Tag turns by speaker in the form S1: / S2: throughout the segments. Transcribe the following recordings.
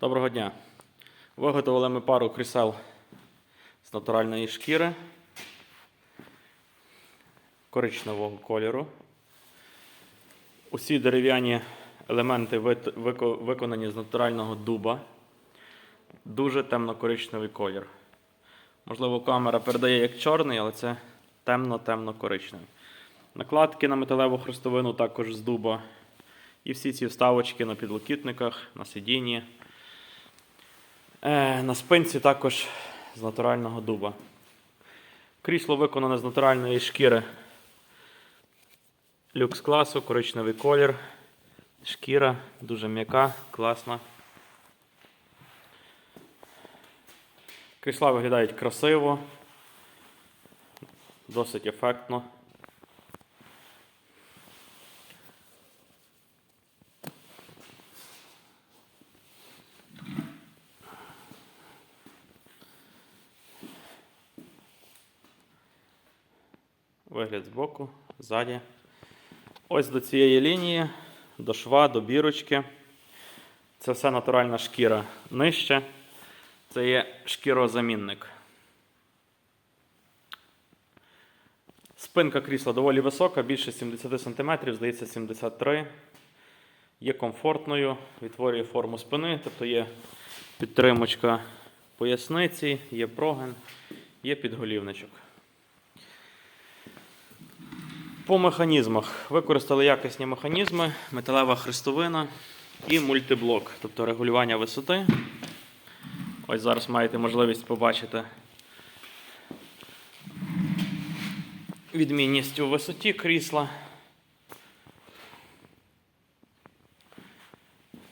S1: Доброго дня. Виготовили ми пару крісел з натуральної шкіри коричневого кольору. Усі дерев'яні елементи виконані з натурального дуба. Дуже темно-коричневий колір. Можливо, камера передає як чорний, але це темно-темно-коричневий. Накладки на металеву хрестовину також з дуба. І всі ці вставочки на підлокітниках, на сидінні. Е, на спинці також з натурального дуба. Крісло виконане з натуральної шкіри. Люкс класу, коричневий колір. Шкіра дуже м'яка, класна. Крісла виглядають красиво, досить ефектно. Вигляд збоку, ззаді. Ось до цієї лінії, до шва, до бірочки. Це все натуральна шкіра. Нижче це є шкірозамінник. Спинка крісла доволі висока, більше 70 см, здається, 73 Є комфортною, відтворює форму спини, тобто є підтримочка поясниці, є прогин, є підголівничок. По механізмах використали якісні механізми, металева хрестовина і мультиблок, тобто регулювання висоти. Ось зараз маєте можливість побачити відмінність у висоті крісла.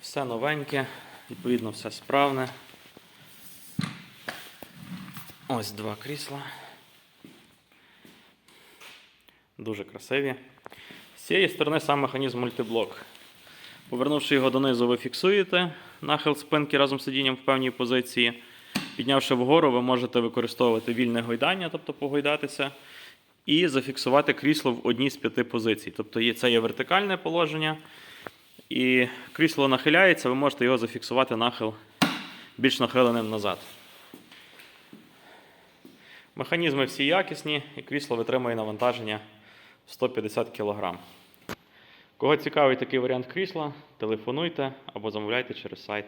S1: Все новеньке, відповідно, все справне. Ось два крісла. Дуже красиві. З цієї сторони сам механізм мультиблок. Повернувши його донизу, ви фіксуєте нахил спинки разом з сидінням в певній позиції. Піднявши вгору, ви можете використовувати вільне гойдання, тобто погойдатися, і зафіксувати крісло в одній з п'яти позицій. Тобто це є вертикальне положення, і крісло нахиляється, ви можете його зафіксувати нахил більш нахиленим назад. Механізми всі якісні, і крісло витримує навантаження 150 кг. Кого цікавий такий варіант крісла, телефонуйте або замовляйте через сайт.